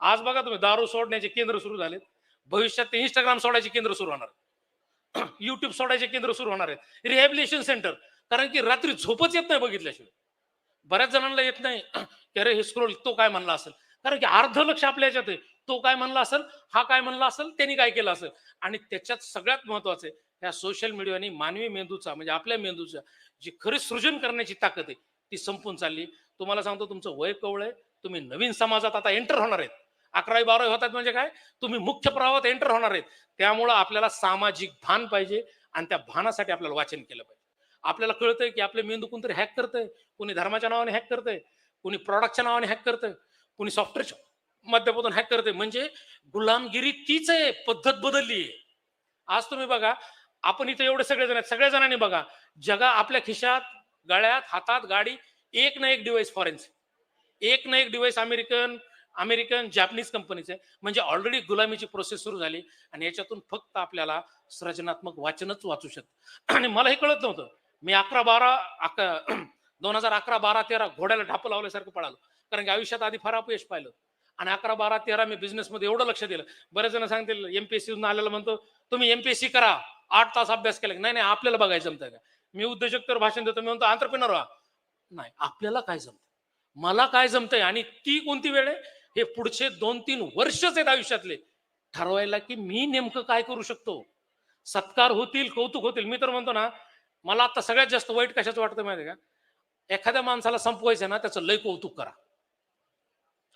आज बघा तुम्ही दारू सोडण्याचे केंद्र सुरू झालेत. भविष्यात ते इंस्टाग्राम सोडायचे केंद्र सुरू होणार. युट्यूब सोडायचे केंद्र सुरू होणार आहेत. रिहॅबिलिटेशन सेंटर कारण की रात्री झोपच येत नाही बघितल्याशिवाय. बऱ्याच जणांना येत नाही. की अरे हे स्क्रोल तो काय म्हणला असेल? कारण की अर्ध लक्ष आपल्या याच्यात आहे. तो काय म्हणला असेल? हा काय म्हणला असेल? त्यांनी काय केलं असेल? आणि त्याच्यात सगळ्यात महत्वाचं आहे ह्या सोशल मीडियाने मानवी मेंदूचा म्हणजे आपल्या मेंदूचा जी खरी सृजन करण्याची ताकद आहे ती संपून चालली. तुम्हाला सांगतो तुमचं वय कवळ आहे. तुम्ही नवीन समाजात आता एंटर होणार आहेत. अकरावी बारावी होतात म्हणजे काय? तुम्ही मुख्य प्रवाहात एंटर होणार आहेत. त्यामुळं आपल्याला सामाजिक भान पाहिजे आणि त्या भानासाठी आपल्याला वाचन केलं पाहिजे. आपल्याला कळतंय की आपले मेंदू कोणतरी हॅक करतंय. कोणी धर्माच्या नावाने हॅक करतंय. कोणी प्रॉडक्टच्या नावाने हॅक करतंय. कोणी सॉफ्टवेअरच्या माध्यमातून हॅक करते म्हणजे गुलामगिरी तीच आहे. पद्धत बदलली आहे. आज तुम्ही बघा आपण इथे एवढे सगळे जण सगळ्या जणांनी बघा जगा आपल्या खिशात गळ्यात हातात गाडी एक ना एक डिव्हाइस फॉरेन्स एक ना एक डिव्हाइस अमेरिकन अमेरिकन जॅपनीज कंपनीचे म्हणजे ऑलरेडी गुलामीची प्रोसेस सुरू झाली आणि याच्यातून फक्त आपल्याला सृजनात्मक वाचनच वाचू शकतं. आणि मला हे कळत नव्हतं. मी अकरा बारा अकरा दोन हजार अकरा बारा तेरा घोड्याला ढापं लावल्यासारखं पळालो. कारण की आयुष्यात आधी फार अपयश पाहिलं. आणि अकरा बारा तेरा मी बिझनेसमध्ये मध्ये एवढं लक्ष दिलं. बरेच जण सांगतील एमपीएससी आलेलं म्हणतो तुम्ही एमपीएससी करा. आठ तास अभ्यास केला. की नाही नाही आपल्याला बघायचं जमतं का? मी उद्योजक तर भाषण देतो. मी म्हणतो आंतरप्रिनर व्हा. नाही आपल्याला काय जमतं? मला काय जमतंय? आणि ती कोणती वेळ आहे? हे पुढचे दोन तीन वर्षच आहेत आयुष्यातले. ठरवायला की मी नेमकं काय करू शकतो? सत्कार होतील कौतुक होतील. मी तर म्हणतो ना मला आता सगळ्यात जास्त वाईट कशाचं वाटतं माहिती का? एखाद्या माणसाला संपवायचं ना त्याचं लय कौतुक करा.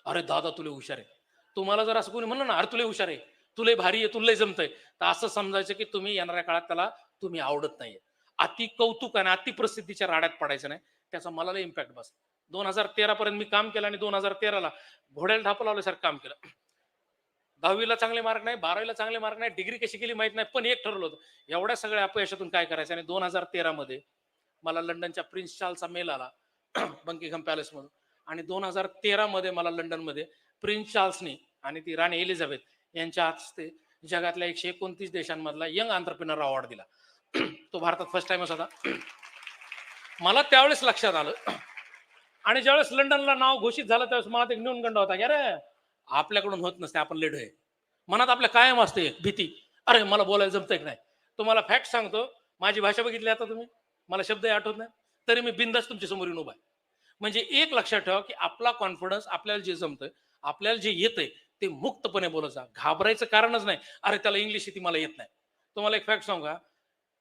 अरे दादा तुले हुशार आहे. तुम्हाला जर असं कोणी म्हणलं ना अरे तुले हुशार आहे. तुले भारी आहे तुला जमतंय. तर असं समजायचं की तुम्ही येणाऱ्या काळात त्याला तुम्ही आवडत नाहीये. अति कौतुक आणि अति प्रसिद्धीच्या राड्यात पडायचं नाही. त्याचा मला लय इम्पॅक्ट बसतो दोन हजार तेरा पर्यंत मी काम केलं आणि दोन हजार तेराला घोड्याला ढाप लावल्यासारखं काम केलं. दहावीला चांगले मार्क नाही बारावीला चांगले मार्क नाही डिग्री कशी केली माहीत नाही पण एक ठरवलं होतं एवढ्या सगळ्या अपयशातून काय करायचं? आणि दोन हजार तेरा मध्ये मला लंडनच्या प्रिन्स चार्लचा मेल आला बंकिंगम पॅलेसमधून. आणि दोन हजार तेरा मध्ये मला लंडनमध्ये प्रिन्स चार्ल्सनी आणि ती राणी एलिझाबेथ यांच्या हस्ते जगातल्या एकशे एकोणतीस देशांमधला यंग आंतरप्रिनर अवॉर्ड दिला. तो भारतात फर्स्ट टाइमच होता. मला त्यावेळेस लक्षात आलं आणि ज्यावेळेस लंडनला नाव घोषित झालं त्यावेळेस मनात एक न्यूनगंड होता की अरे आपल्याकडून होत नसते आपण लेडो आहे मनात आपल्या कायम असते भीती. अरे मला बोलायला जमतंय की नाही? तुम्हाला फॅक्ट सांगतो. माझी भाषा बघितली आता तुम्ही. मला शब्दही आठवत नाही. तरी मी बिंदास तुमच्यासमोर येऊन उभा आहे. म्हणजे एक लक्षात ठेवा की आपला कॉन्फिडन्स आपल्याला जे जमतंय आपल्याला जे येतंय ते मुक्तपणे बोलायचा. घाबरायचं कारणच नाही. अरे त्याला इंग्लिश येते मला येत नाही. तुम्हाला एक फॅक्ट सांगू का?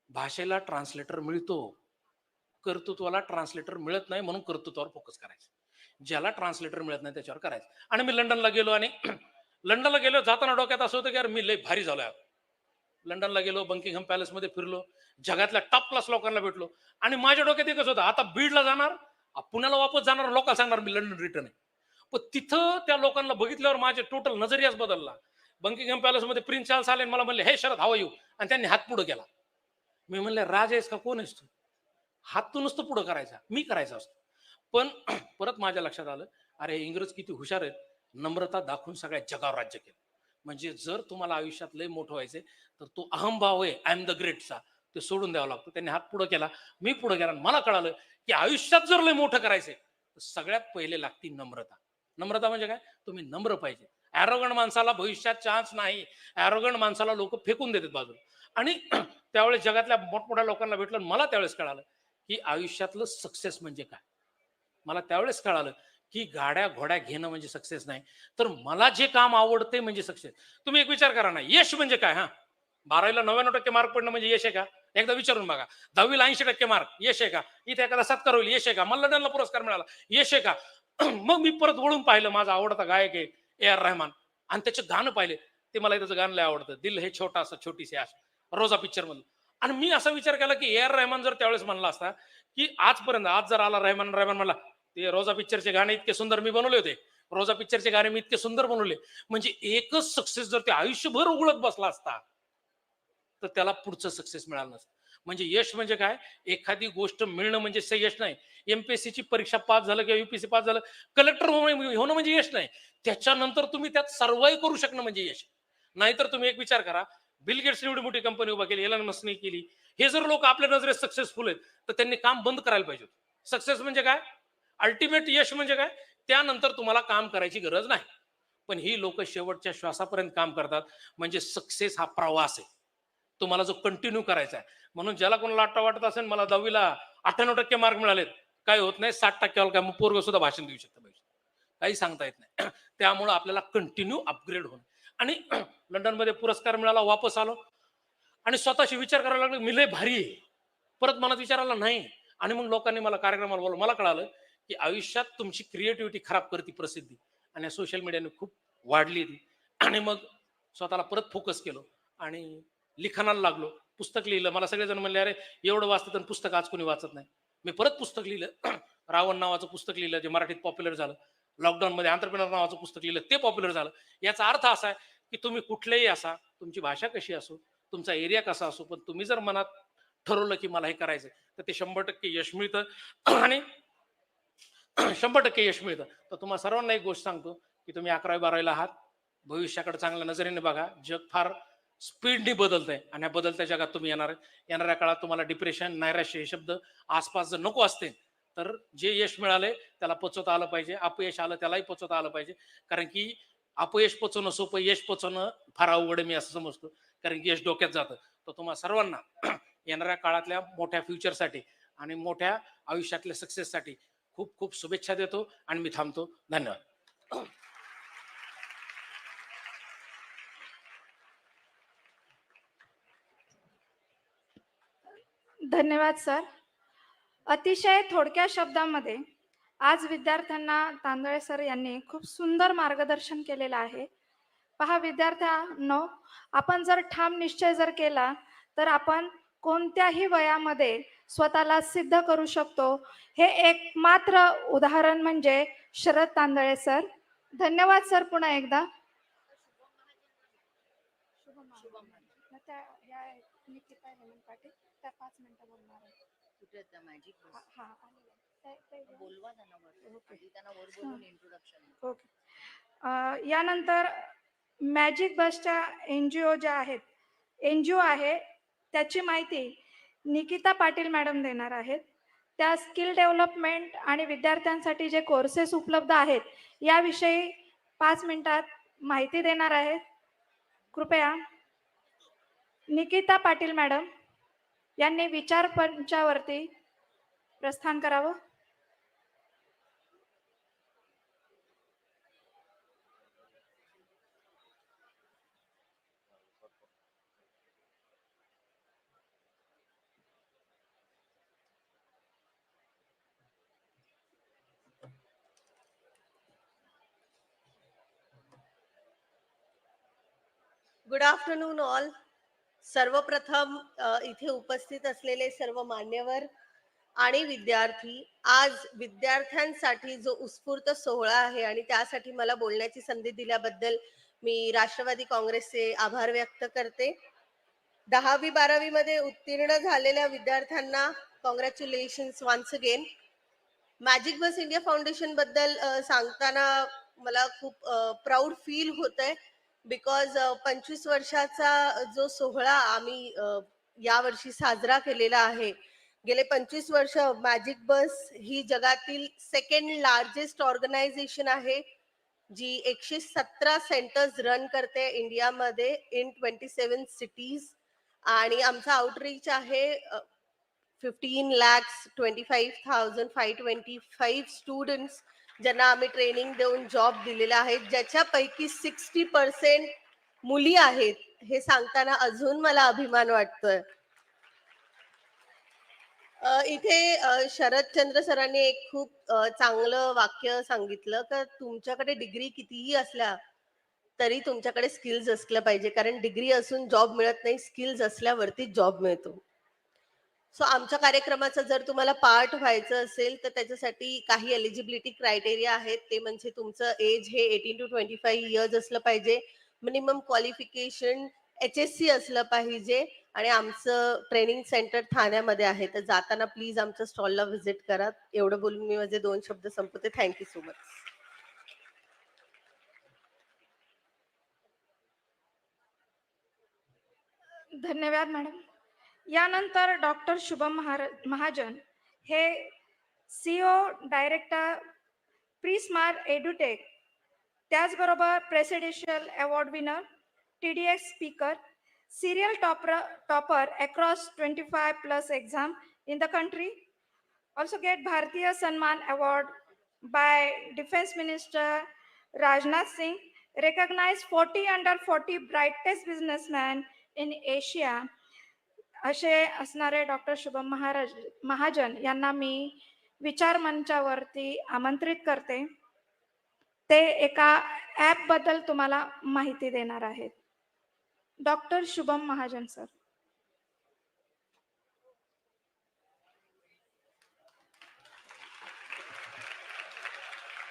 भाषेला ट्रान्सलेटर मिळतो. कर्तृत्वाला ट्रान्सलेटर मिळत नाही म्हणून कर्तृत्वावर फोकस करायचं. ज्याला ट्रान्सलेटर मिळत नाही त्याच्यावर करायचं. आणि मी लंडनला गेलो आणि लंडनला गेलो जाताना डोक्यात असं होतं की यार मी लय भारी झालोय. लंडनला गेलो बंकिंगहम पॅलेसमध्ये फिरलो जगातल्या टॉप क्लास लोकांना भेटलो. आणि माझ्या डोक्यात एकच होतं आता बीडला जाणार पुण्याला वापस जाणार लोकांना सांगणार मी लंडन रिटर्न आहे. पण तिथं त्या लोकांना बघितल्यावर माझे टोटल नजरियाच बदलला. बंकिंगहम पॅलेसमध्ये प्रिन्स चार्ल्स आले आणि मला म्हणले हे शरद हवा येऊ. आणि त्यांनी हात पुढे केला. मी म्हणले राज आहेस का कोण आहेस तू? हात तो नुसतं पुढं करायचा मी करायचा असतो. पण परत माझ्या लक्षात आलं अरे इंग्रज किती हुशार आहेत. नम्रता दाखवून सगळ्या जगावर राज्य केलं. म्हणजे जर तुम्हाला आयुष्यात लय मोठं व्हायचंय तर तो अहमभाव आहे. आय एम द ग्रेटचा ते सोडून द्यावा लागतो. त्यांनी हात पुढं केला मी पुढं गेला आणि मला कळालं की आयुष्यात जर लय मोठं करायचंय तर सगळ्यात पहिले लागती नम्रता. नम्रता म्हणजे काय? तुम्ही नम्र पाहिजे. ॲरोगण माणसाला भविष्यात चान्स नाही. ॲरोगण माणसाला लोक फेकून देतात बाजूला. आणि त्यावेळेस जगातल्या मोठमोठ्या लोकांना भेटलं मला त्यावेळेस कळालं की आयुष्यातलं सक्सेस म्हणजे काय? मला त्यावेळेस कळालं की गाड्या घोड्या घेणं म्हणजे सक्सेस नाही. तर मला जे काम आवडते म्हणजे सक्सेस तुम्ही एक विचार करा ना यश म्हणजे काय हा? बारावीला नव्याण्णव टक्के मार्क पडणं म्हणजे यश आहे का? एकदा विचारून बघा. दहावीला ऐंशी टक्के मार्क यश आहे का? इथे एखादा सत्कार होईल यश आहे का? मला लंडनला पुरस्कार मिळाला यश आहे का? मग मी परत वळून पाहिलं माझा आवडता गायक आहे ए आर रहमान. आणि त्याचे गाणं पाहिले ते मला त्याचं गाणं लय आवडतं. दिल हे छोटा असं छोटीशी आश. रोजा पिक्चर मधलं. आणि मी असा विचार केला की ए आर रहमान जर त्यावेळेस म्हणला असता की आजपर्यंत आज जर आला रहमान रहमान म्हणला ते रोजा पिक्चरचे गाणे इतके सुंदर मी बनवले होते. रोजा पिक्चरचे गाणे मी इतके सुंदर बनवले. म्हणजे एकच सक्सेस जर ते आयुष्यभर उघडत बसला असता तर त्याला पुढचं सक्सेस मिळालं नसतं. म्हणजे यश म्हणजे काय? एखादी गोष्ट मिळणं म्हणजे यश नाही. एमपीएससी ची परीक्षा पास झालं किंवा युपीएससी पास झालं कलेक्टर म्हणजे होणं म्हणजे यश नाही. त्याच्यानंतर तुम्ही त्यात सर्वाईव्ह करू शकणं म्हणजे यश. नाहीतर तुम्ही एक विचार करा बिल गेट्सने एवढी मोठी कंपनी उभा केली एलन मस्कने केली. हे जर लोक आपल्या नजरेत सक्सेसफुल आहेत तर त्यांनी काम बंद करायला पाहिजे सक्सेस म्हणजे काय? अल्टिमेट यश म्हणजे काय? त्यानंतर तुम्हाला काम करायची गरज नाही. पण ही लोक शेवटच्या श्वासापर्यंत काम करतात. म्हणजे सक्सेस हा प्रवास आहे. तुम्हाला जो कंटिन्यू करायचा आहे. म्हणून ज्याला कोणाला आट्टा वाटत असेल मला दहावीला अठ्ठ्याण्णव टक्के मार्क मिळालेत. काय होत नाही साठ टक्क्यावर काय? मग पोरग सुद्धा भाषण देऊ शकतं. काही सांगता येत नाही. त्यामुळं आपल्याला कंटिन्यू अपग्रेड होणं. आणि लंडनमध्ये पुरस्कार मिळाला वापस आलो. आणि स्वतःशी विचार करायला लागलो मी लय भारी आहे. परत मनात विचार आला नाही. आणि मग लोकांनी मला कार्यक्रमाला बोलवलं. मला कळालं की आयुष्यात तुमची क्रिएटिव्हिटी खराब करते प्रसिद्धी. आणि सोशल मीडियाने खूप वाढली ती. आणि मग स्वतःला परत फोकस केलो. आणि लिखाणाला लागलो. पुस्तक लिहिलं. मला सगळेजण म्हणले अरे एवढं वाचतं तर पुस्तक आज कोणी वाचत नाही. मी परत पुस्तक लिहिलं. रावण नावाचं पुस्तक लिहिलं जे मराठीत पॉप्युलर झालं. लॉकडाऊन मध्ये आंतरप्रिनर नावाचं पुस्तक लिहिलं ते पॉप्युलर झालं. याचा अर्थ असा आहे की तुम्ही कुठलेही असा तुमची भाषा कशी असो तुमचा एरिया कसा असो पण तुम्ही जर मनात ठरवलं की मला हे करायचं तर ते शंभर टक्के यश मिळतं. आणि शंभर टक्के यश मिळतं. तर तुम्हाला सर्वांना एक गोष्ट सांगतो की तुम्ही अकरावी बारावीला आहात. भविष्याकडे चांगल्या नजरेने बघा. जग फार स्पीडनी बदलतंय आणि ह्या बदलत्या जगात तुम्ही येणार येणाऱ्या काळात तुम्हाला डिप्रेशन नैराश्य हे शब्द आसपास जर नको असते तर जे यश मिळाले त्याला पचवता आलं पाहिजे. अपयश आलं त्यालाही पचवता आलं पाहिजे. कारण की अपयश पचवणं सोपं यश पचवणं फार अवघड मी असं समजतो. कारण की यश डोक्यात जातं. तर तुम्हाला सर्वांना येणाऱ्या काळातल्या मोठ्या फ्युचरसाठी आणि मोठ्या आयुष्यातल्या सक्सेससाठी खूप खूप शुभेच्छा देतो आणि मी थांबतो. धन्यवाद. धन्यवाद सर. अतिशय थोडक्या शब्दामध्ये आज विद्यार्थ्यांना तांदळे सर यांनी खूप सुंदर मार्गदर्शन केलेलं आहे. पहा विद्यार्थ्यांनो आपण जर ठाम निश्चय जर केला तर आपण कोणत्याही वयामध्ये स्वतःला सिद्ध करू शकतो. हे एक मात्र उदाहरण म्हणजे शरद तांदळे सर. धन्यवाद सर पुन्हा एकदा. त्या पाच मिनिटं बोलणार त्या मॅजिक हा. बोलवा त्यांना वर. आधी त्यांना वर बोलून इंट्रोडक्शन ओके. अं, यानंतर मॅजिक बसच्या एन जी ओ ज्या आहेत एन जी ओ आहे त्याची माहिती निकिता पाटील मॅडम देणार आहेत. त्या स्किल डेव्हलपमेंट आणि विद्यार्थ्यांसाठी जे कोर्सेस उपलब्ध आहेत याविषयी पाच मिनिटात माहिती देणार आहेत. कृपया. निकिता पाटील मॅडम. यांनी विचार पंचावरती प्रस्थान करावं. गुड आफ्टरनून ऑल सर्वप्रथम इथे उपस्थित असलेले सर्व मान्यवर आणि विद्यार्थी आज विद्यार्थ्यांसाठी जो उत्स्फूर्त सोहळा आहे आणि त्यासाठी मला बोलण्याची संधी दिल्याबद्दल मी राष्ट्रवादी काँग्रेसचे आभार व्यक्त करते. दहावी बारावी मध्ये उत्तीर्ण झालेल्या विद्यार्थ्यांना congratulation once again Magic Bus India फाउंडेशनबद्दल सांगताना मला खूप प्राऊड फील होत आहे बिकॉज uh, पंचवीस वर्षाचा जो सोहळा आम्ही यावर्षी साजरा केलेला आहे. गेले पंचवीस वर्ष मॅजिक बस ही जगातील सेकंड लार्जेस्ट ऑर्गनायझेशन आहे जी एकशे सतरा सेंटर्स रन करते इंडियामध्ये इन ट्वेंटी सेवन सिटीज आणि आमचा आउटरीच आहे fifteen lakhs twenty five thousand five twenty five students ज्यांना आम्ही ट्रेनिंग देऊन जॉब दिलेला आहे ज्याच्यापैकी सिक्स्टी पर्सेंट मुली आहेत हे सांगताना अजून मला अभिमान वाटतोय. इथे शरदचंद्र सरांनी एक खूप चांगलं वाक्य सांगितलं का तुमच्याकडे डिग्री कितीही असल्या तरी तुमच्याकडे स्किल्स असलं पाहिजे कारण डिग्री असून जॉब मिळत नाही स्किल्स असल्यावरती जॉब मिळतो. सो आमच्या कार्यक्रमाचं जर तुम्हाला पार्ट व्हायचं असेल तर त्याच्यासाठी काही एलिजिबिलिटी क्रायटेरिया आहेत. ते म्हणजे तुमचं एज हे eighteen to twenty five years असलं पाहिजे. Minimum qualification H S C असलं पाहिजे. आणि आमचं ट्रेनिंग सेंटर ठाण्यामध्ये आहे. तर जाताना प्लीज आमच्या स्टॉलला व्हिजिट करा. एवढं बोलून मी माझे दोन शब्द संपवते. थँक्यू सो मच धन्यवाद मॅडम. यानंतर डॉक्टर शुभम महाजन हे C O director Presmar Edutech त्याचबरोबर presidential award winner T D S speaker serial topper topper across twenty five plus exam in the country also get Bharatiya Samman award by defence minister Rajnath Singh recognise forty under forty brightest businessman in Asia असे असणारे doctor Shubham Maharaj Mahajan यांना मी विचार मंचावरती आमंत्रित करते. ते एका ऍपबद्दल तुम्हाला माहिती देणार आहेत. Doctor Shubham Mahajan sir.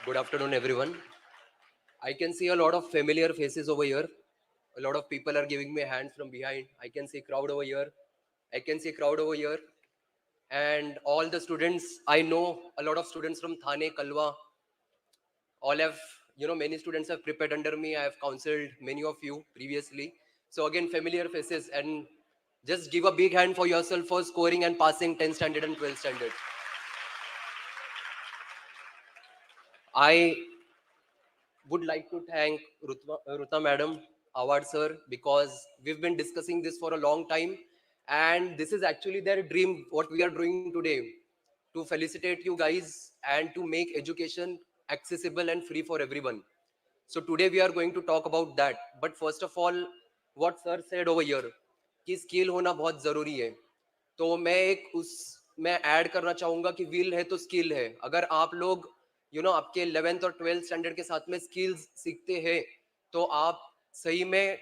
Good afternoon everyone I can see a lot of familiar faces over here a lot of people are giving me hand from behind I can see crowd over here I can see a crowd over here. And all the students, I know a lot of students from Thane, Kalwa. All have, you know, many students have prepared under me. I have counseled many of you previously. So again, familiar faces and just give a big hand for yourself for scoring and passing 10 standard and 12 standard. I would like to thank Rutva, uh, Ruta Madam, Award Sir, because we've been discussing this for a long time. And this is actually their dream, what we are doing today, to felicitate you guys and to make education accessible and free for everyone. So today we are going to talk about that. But first of all, what Sir said over here, कि skill होना बहुत जरूरी है तो मैं एक उस मैं add करना चाहूंगा कि विल है तो स्किल है अगर आप लोग यू you नो know, आपके 11th और 12th स्टैंडर्ड के साथ में स्किल्स सीखते हैं तो आप सही में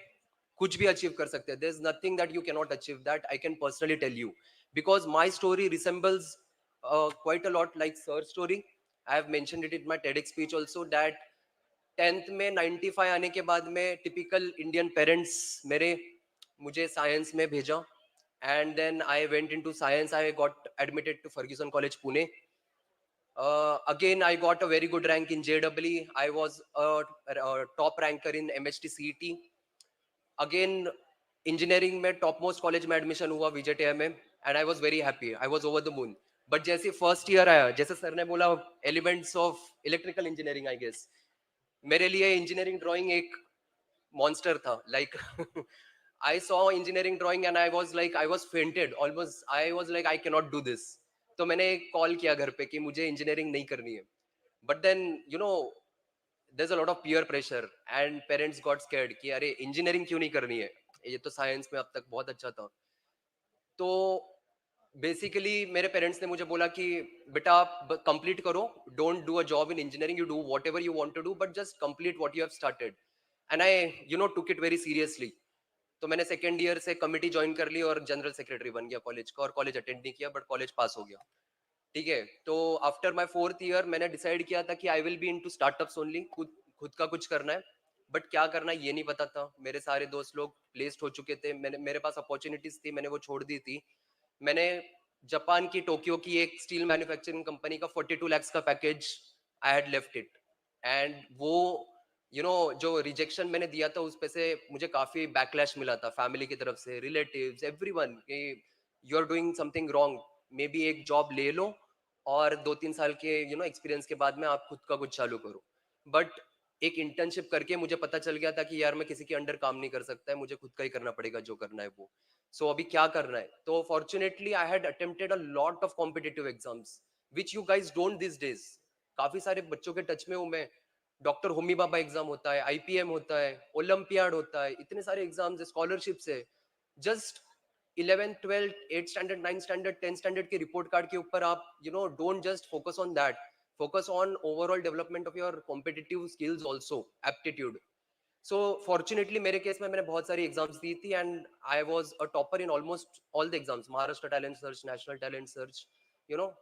कुछ भी अचीव कर सकते हैं. There is nothing that you cannot achieve that I can personally tell you because my story resembles quite a lot like sir story I have mentioned it in my TED speech also that tenth में 95 आने के बाद में typical Indian parents मेरे मुझे science में भेजा. And then I went into science I got admitted to Fergusson college Pune Uh, again, I got a very good rank in JEE. I was a, a top ranker in MHT CET. Again, engineering में topmost college में admission हुआ VJTI में and I was very happy. I was over the moon. But जैसे first year आया, जैसे sir ने बोला elements of electrical engineering, I guess. मेरे लिए engineering drawing एक monster था. Like I saw engineering drawing and I was like, I was fainted. Almost, I was like, I cannot do this. तो मैंने कॉल किया घर पे कि मुझे engineering नहीं करनी है but then you know there's a lot of peer pressure and parents got scared कि अरे इंजीनियरिंग क्यों नहीं करनी है? ये तो साइंस में अब तक बहुत अच्छा था। तो बेसिकली मेरे पेरेंट्स ने मुझे बोला कि, बेटा आप कंप्लीट करो। Don't do a job in engineering you do whatever you want to do but just complete what you have started and I you know took it very seriously तो मैंने सेकेंड ईयर से committee join कर ली और general secretary बन गया college का और कॉलेज अटेंड नहीं किया बट कॉलेज पास हो गया। ठीक है? तो आफ्टर माय फोर्थ ईयर मैंने डिसाइड किया था कि I will be into startups only खुद खुद का कुछ करना है। बट क्या करना ये नहीं पता था। मेरे सारे दोस्त लोग प्लेस्ड हो चुके थे। मैंने मेरे पास अपॉर्चुनिटीज़ थी मैंने वो छोड़ दी थी। मैंने जापान की टोक्यो की एक स्टील मैन्युफैक्चरिंग कंपनी का 42 लैक्स का package I had left it and वो यू you नो know, जो रिजेक्शन मैंने दिया था उस पे से मुझे काफ़ी बैकलैश मिला था। फैमिली की तरफ़ से रिलेटिव्स एवरीवन कि you are doing something wrong maybe एक जॉब ले लो और दो तीन साल के यू नो एक्सपीरियंस के बाद में आप खुद का कुछ चालू करो। बट एक इंटर्नशिप करके मुझे पता चल गया था कि यार मैं किसी के अंडर काम नहीं कर सकता है मुझे खुद का ही करना पड़ेगा जो करना है वो। सो so, अभी क्या करना है? तो fortunately I had attempted a lot of competitive exams which you guys don't this days काफ़ी सारे बच्चों के टच में हूँ मैं। डॉक्टर होमी बाबा एग्ज़ाम होता है आईपीएम होता है ओलंपियाड होता है इतने सारे एग्ज़ाम्स है स्कॉलरशिप्स है। Just eleventh twelfth eight standard ninth standard tenth standard के रिपोर्ट कार्ड के ऊपर आप you know don't just focus on that focus on overall development of your competitive skills also aptitude so fortunately मेरे case में मैंने बहुत सारी exams दी थी and I was a topper in almost all the exams Maharashtra talent search national talent search you know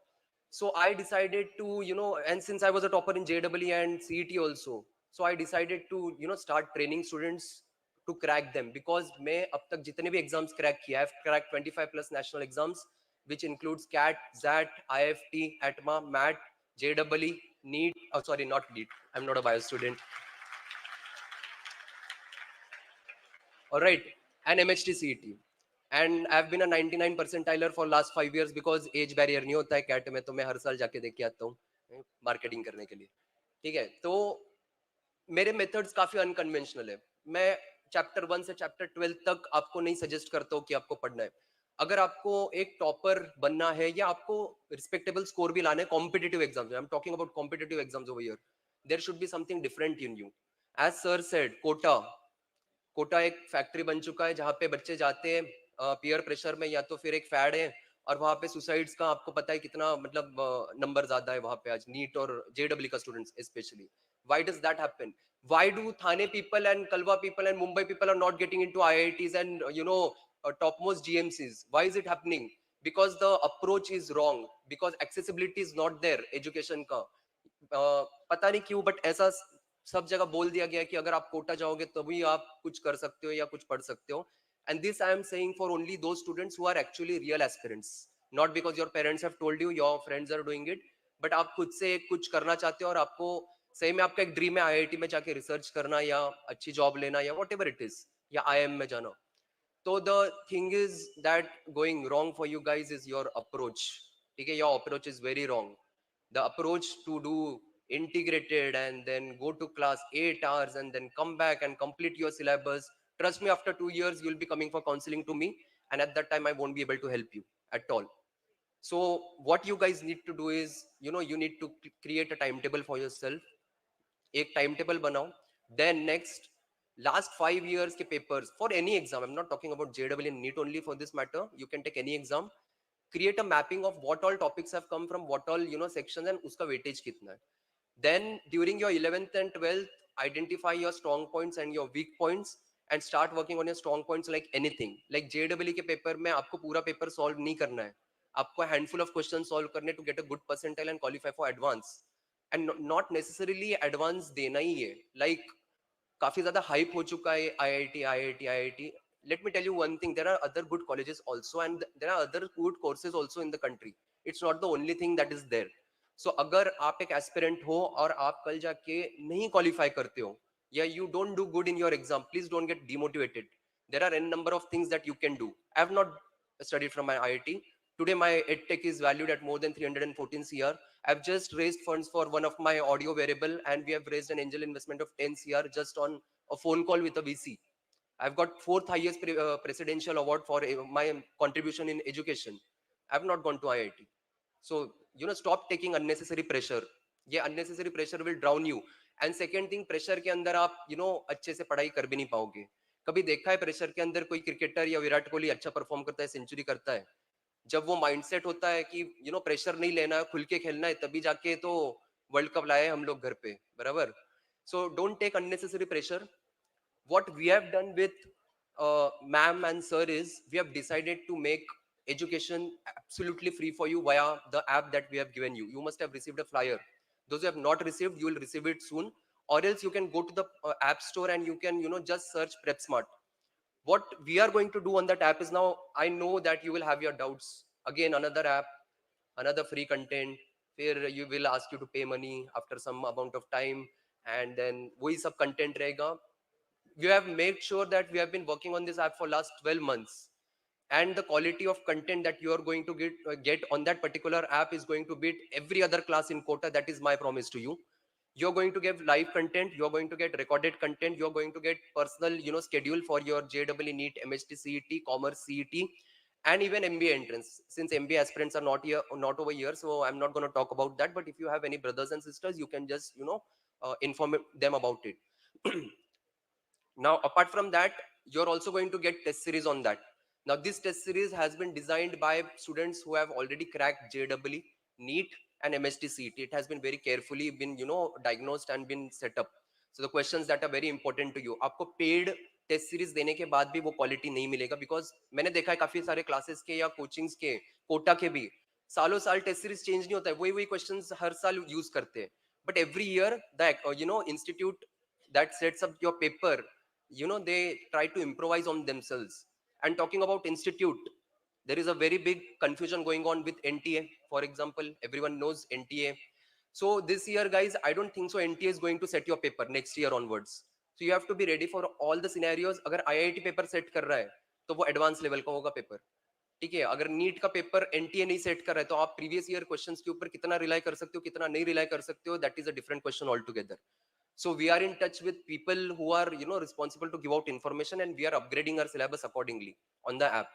so i decided to you know and since i was a topper in jwe and cet also so i decided to you know start training students to crack them because मैं अब तक जितने भी exams crack किया I've cracked 25 plus national exams which includes CAT, ZAT, IFT, ATMA, MAT, JEE, NEET. Oh, sorry, not NEET. I'm not a bio student. All right, and MHT CET. And I have been a 99 percentiler for last five years because age barrier नहीं होता है cat में तो मैं हर साल जाके देख के आता हूँ मार्केटिंग करने के लिए ठीक है तो मेरे मेथड्स काफी अनकन्वेंशनल है मैं चैप्टर वन से चैप्टर ट्वेल्व तक आपको नहीं सजेस्ट करता हूँ कि आपको पढ़ना है। अगर आपको एक टॉपर बनना है या आपको रिस्पेक्टेबल स्कोर भी लाना है competitive exams I am talking about competitive exams over here there should be something different in you as sir said Kota Kota एक फैक्ट्री बन चुका है जहाँ पे बच्चे जाते हैं पीयर प्रेशर में या तो फिर एक फैड है और वहाँ पे सुसाइड्स का आपको पता है कितना मतलब नंबर ज़्यादा है वहाँ पे आज नीट और जेडब्ल्यू का students specially why does that happen why do thane people and kalwa people and mumbai people are not getting into iits and uh, you know uh, topmost gmcs why is it happening because the approach is wrong because accessibility is not there education का uh, पता नहीं क्यों but ऐसा सब जगह बोल दिया गया है कि अगर आप कोटा जाओगे तभी आप कुछ कर सकते हो या कुछ पढ़ सकते हो and this i am saying for only those students who are actually real aspirants not because your parents have told you your friends are doing it but आप खुद से कुछ करना चाहते हो और आपको सही में आपका एक ड्रीम है आईआईटी में जाके रिसर्च करना या अच्छी जॉब लेना या वॉट एवर इट इज या आईएम में जाना तो the thing is that going wrong for you guys is your approach ठीक है your approach is very wrong the approach to do integrated and then go to class eight hours and then come back and complete your syllabus trust me after two years you'll be coming for counseling to me and at that time i won't be able to help you at all so what you guys need to do is you know you need to create a timetable for yourself एक time table बनाओ then next last five years K papers for any exam I am not talking about JW NEET only for this matter you can take any exam create a mapping of what all topics have come from what all you know section and उसका weightage कितना है. Then during your 11th and 12th identify your strong points and your weak points and start working on your strong points like anything like J W K paper में आपको पूरा paper solve नहीं करना है. आपको handful of question solve करने to get a good percentile and qualify for advance end not necessarily advance देना ही है लाइक like, काफी ज्यादा हाइप हो चुका है IIT IIT IIT let me tell you one thing there are other good colleges also and there are other good courses also in the country it's not the only thing that is there so अगर आप एक aspirant हो और आप कल जाके नहीं qualify करते हो या you don't do good in your exam please don't get demotivated there are n number of things that you can do i have not studied from my iit today my edtech is valued at more than 314 cr i've just raised funds for one of my audio variable and we have raised an angel investment of 10 cr just on a phone call with a vc i've got fourth highest pre- uh, presidential award for uh, my contribution in education i've not gone to iit so you know stop taking unnecessary pressure ये unnecessary pressure will drown you and second thing pressure के अंदर आप you know अच्छे से पढ़ाई कर भी नहीं पाओगे कभी देखा है प्रेशर के अंदर कोई क्रिकेटर या विराट कोहली अच्छा परफॉर्म करता है सेंचुरी करता है जब वो माइंडसेट होता है कि यू नो प्रेशर नहीं लेना है खुल के खेलना है तभी जाके तो वर्ल्ड कप लाए हम लोग घर पे बराबर so don't take unnecessary pressure what we have done with uh, ma'am and sir is we have decided to make education absolutely free for you via the app that we have given you you must have received a flyer those who have not received you will receive it soon or else you can go to the uh, app store and you can you know just search prep smart what we are going to do on that app is now i know that you will have your doubts again another app another free content where you will ask you to pay money after some amount of time and then वही सब content रहेगा we have made sure that we have been working on this app for last 12 months and the quality of content that you are going to get uh, get on that particular app is going to beat every other class in quota that is my promise to you you're going to get live content you're going to get recorded content you're going to get personal you know schedule for your jw neat mht cet commerce cet and even mba entrance. Since mba aspirants are not here not over here so i'm not going to talk about that but if you have any brothers and sisters you can just you know uh, inform them about it. Now apart from that you're also going to get test series on that. Now this test series has been designed by students who have already cracked jwe neat and mst cet it has been very carefully been you know diagnosed and been set up so the questions that are very important to you आपको paid taste series देने के बाद भी वो quality नहीं मिलेगा because मैंने देखा है काफी सारे क्लासेस के या कोचिंग्स के कोटा के भी सालों साल टेस्ट सीरीज चेंज नहीं होता है वही वही क्वेश्चंस हर साल यूज करते हैं but every year the you know institute that sets up your paper you know they try to improvise on themselves and talking about institute there is a very big confusion going on with nta for example everyone knows nta so this year guys i don't think so nta is going to set your paper next year onwards so you have to be ready for all the scenarios अगर IIT paper set कर रहा है तो वो advance level का होगा paper ठीक है अगर नीट का पेपर एनटीए नहीं सेट कर रहा है तो आप प्रीवियस ईयर क्वेश्चंस के ऊपर कितना रिलाई कर सकते हो कितना नहीं रिलाई कर सकते हो that is a different question altogether So we are in touch with people who are, you know, responsible to give out information and we are upgrading our syllabus accordingly on the app.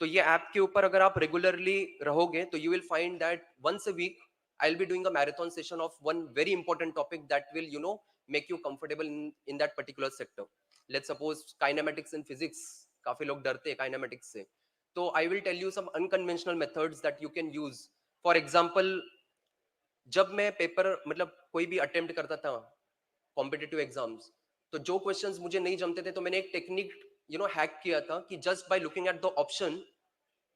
तो ये app के ऊपर अगर आप regularly रहोगे तो you will find that once a week I will be doing a marathon session of one very important topic that will you know make you comfortable in in that particular sector let suppose kinematics in physics काफी लोग डरते हैं kinematics से। तो I will tell you some unconventional methods that you can use for example जब मैं paper मतलब कोई भी अटेम्प्ट करता था कॉम्पिटेटिव एग्जाम्स तो जो क्वेश्चंस मुझे नहीं जमते थे तो मैंने एक टेक्निक यू नो हैक किया था कि just by looking at the option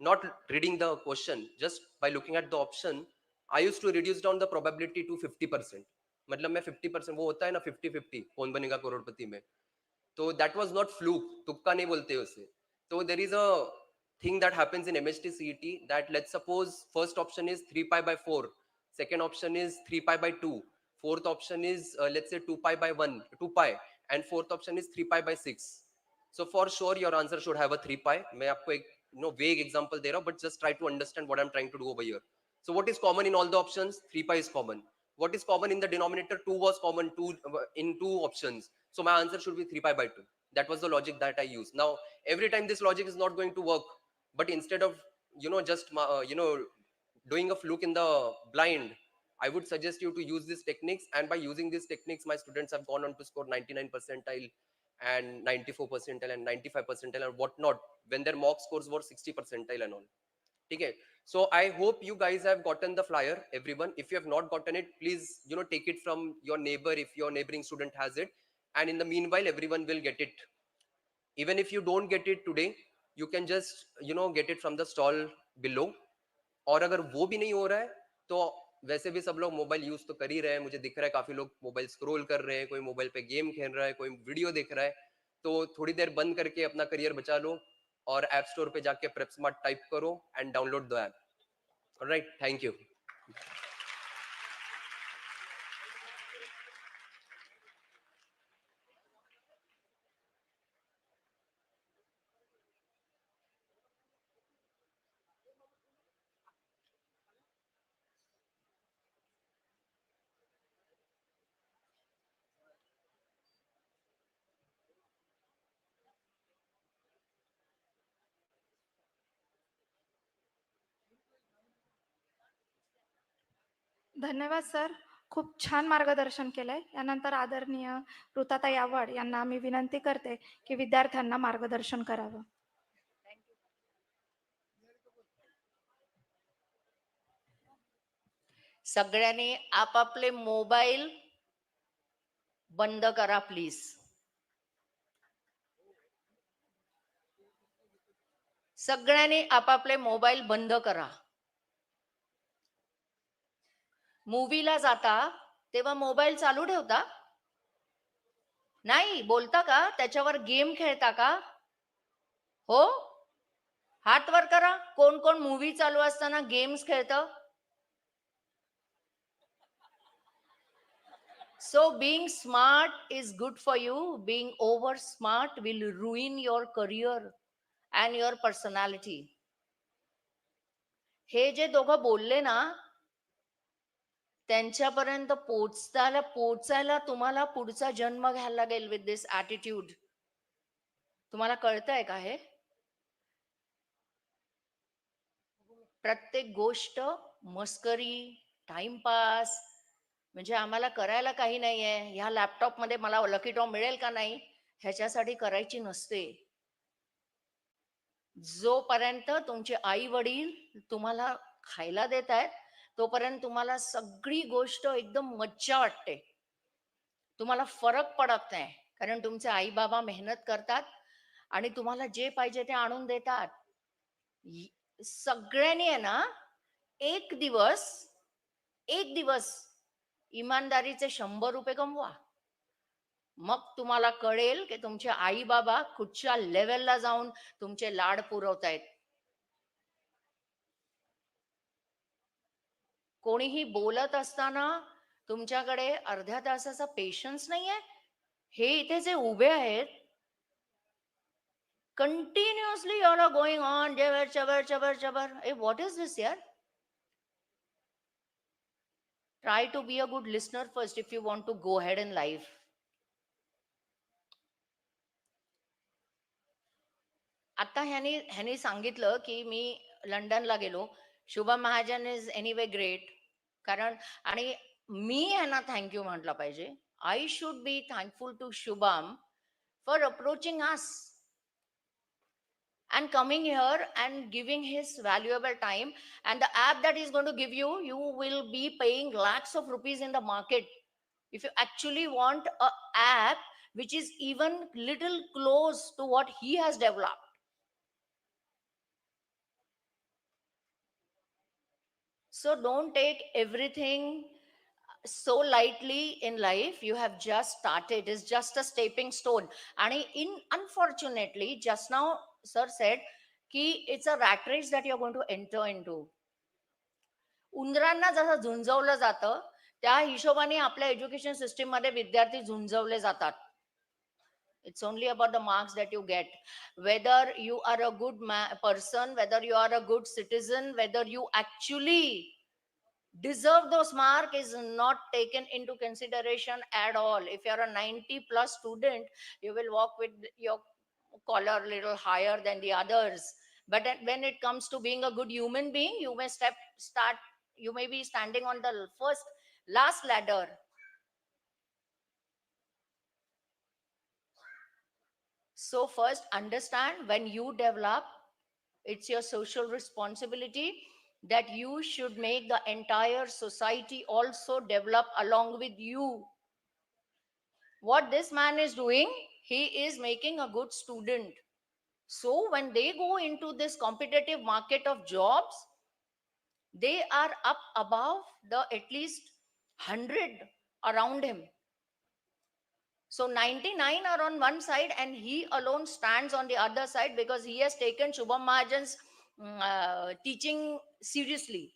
not reading the question just by looking at the option I use to reduce down the probability to 50 percent मतलब मैं 50 परसेंट वो होता है ना 50 50 कौन बनेगा करोड़पति में। तो दैट वाज नॉट फ्लूक तुक्का नहीं बोलते उसे। तो there is a thing that happens in MHT CET that let's suppose first option is 3 pi by 4 second option is 3 pi by 2 fourth option is uh, let's say 2 pi by 1 2 pi and fourth option is 3 pi by 6 so for sure your answer should have a 3 pi मैं आपको एक you know vague example दे रहा हूँ but just try to understand what I'm trying to do over here so what is common in all the options 3 pi is common what is common in the denominator 2 was common two uh, in two options so my answer should be 3 pi by 2 that was the logic that I used now every time this logic is not going to work but instead of you know just ma- uh, you know doing a fluke in the blind i would suggest you to use these techniques and by using these techniques my students have gone on to score 99 percentile and 94 percentile and 95 percentile and whatnot when their mock scores were 60 percentile and all okay so i hope you guys have gotten the flyer everyone if you have not gotten it please you know take it from your neighbor if your neighboring student has it and in the meanwhile everyone will get it even if you don't get it today you can just you know get it from the stall below और अगर वो भी नहीं हो रहा है तो वैसे भी सब लोग मोबाइल यूज़ तो कर ही रहे हैं, मुझे दिख रहा है काफ़ी लोग मोबाइल स्क्रोल कर रहे हैं, कोई मोबाइल पे गेम खेल रहा है, कोई वीडियो देख रहा है तो थोड़ी देर बंद करके अपना करियर बचा लो और ऐप स्टोर पे जाके प्रेप स्मार्ट टाइप करो and download the app. Right thank you. धन्यवाद सर. खूप छान मार्गदर्शन केलंय. यानंतर आदरणीय ऋताताई आवड यांना मी विनंती करते की विद्यार्थ्यांना मार्गदर्शन करावं. सगळ्यांनी आपापले मोबाईल बंद करा प्लीज. सगळ्यांनी आपापले मोबाईल बंद करा. मुव्हीला जाता तेव्हा मोबाईल चालू ठेवता? नाही बोलता का? त्याच्यावर गेम खेळता का? हो? हात वर करा. कोण कोण मूवी चालू असताना गेम्स खेळत? So being smart is good for you being over smart will ruin your career and your personality हे जे दोघ बोलले ना त्यांच्यापर्यंत पोचताला पोचायला तुम्हाला पुढचा जन्म घ्यायला लागेल विथ दिस ॲटिट्यूड तुम्हाला कळतंय का हे? प्रत्येक गोष्ट मस्करी टाइमपास म्हणजे आम्हाला करायला काही नाहीये. ह्या लॅपटॉपमध्ये मला लकी ड्रॉ मिळेल का नाही ह्याच्यासाठी करायची नसते. जोपर्यंत तुमचे आई वडील तुम्हाला खायला देत आहेत तोपर्यंत तुम्हाला सगळी गोष्ट एकदम मज्जा वाटते. तुम्हाला फरक पडत नाही कारण तुमचे आई बाबा मेहनत करतात आणि तुम्हाला जे पाहिजे ते आणून देतात. सगळ्यांनी आहे ना एक दिवस एक दिवस इमानदारीचे शंभर रुपये कमवा. मग तुम्हाला कळेल की तुमचे आई बाबा कुठच्या लेवलला जाऊन तुमचे लाड पुरवतायत. कोणीही बोलत असताना तुमच्याकडे अर्ध्या तासाचा पेशन्स नाही आहे हे इथे जे उभे आहेत continuously your are going on जेवर चबर चबर चबर ए व्हॉट इज दिस यार try to be a good listener first if you want to go ahead in life आता ह्यानी ह्यानी सांगितलं की मी लंडनला गेलो. Shubham Mahajan is anyway great कारण आणि मी ह्यांना थँक्यू म्हटलं पाहिजे I should be thankful to Shubham for approaching us and coming here and giving his valuable time and the app that he's going to give you you will be paying lakhs of rupees in the market if you actually want a app which is even little close to what he has developed so don't take everything so lightly in life you have just started it's just a stepping stone and in unfortunately just now sir said ki it's a rat race that you're going to enter into उंदरांना जसं झुंजवलं जातं त्या हिशोबाने आपल्या education सिस्टीममध्ये विद्यार्थी झुंजवले जातात it's only about the marks that you get. Whether you are a good person whether you are a good citizen whether you actually deserve those mark is not taken into consideration at all. If you are a 90 plus student you will walk with your collar a little higher than the others. But when it comes to being a good human being you may step start you may be standing on the first last ladder. So first understand when you develop it's your social responsibility that you should make the entire society also develop along with you. What this man is doing, he is making a good student. So when they go into this competitive market of jobs, they are up above the at least 100 around him. So 99 are on one side and he alone stands on the other side because he has taken Shubham Mahajan's mm, uh, teaching seriously.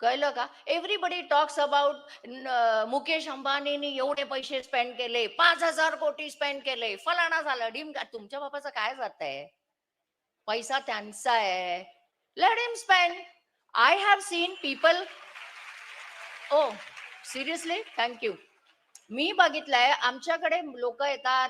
कळलं का everybody talks about Mukesh अंबानीने एवढे पैसे spend केले पाच हजार कोटी spend केले फलाना झालं डिम का तुमच्या बापाचं काय जात आहे पैसा त्यांचा आहे let him spend I have seen people Oh seriously thank you मी बघितलंय आमच्याकडे लोक येतात.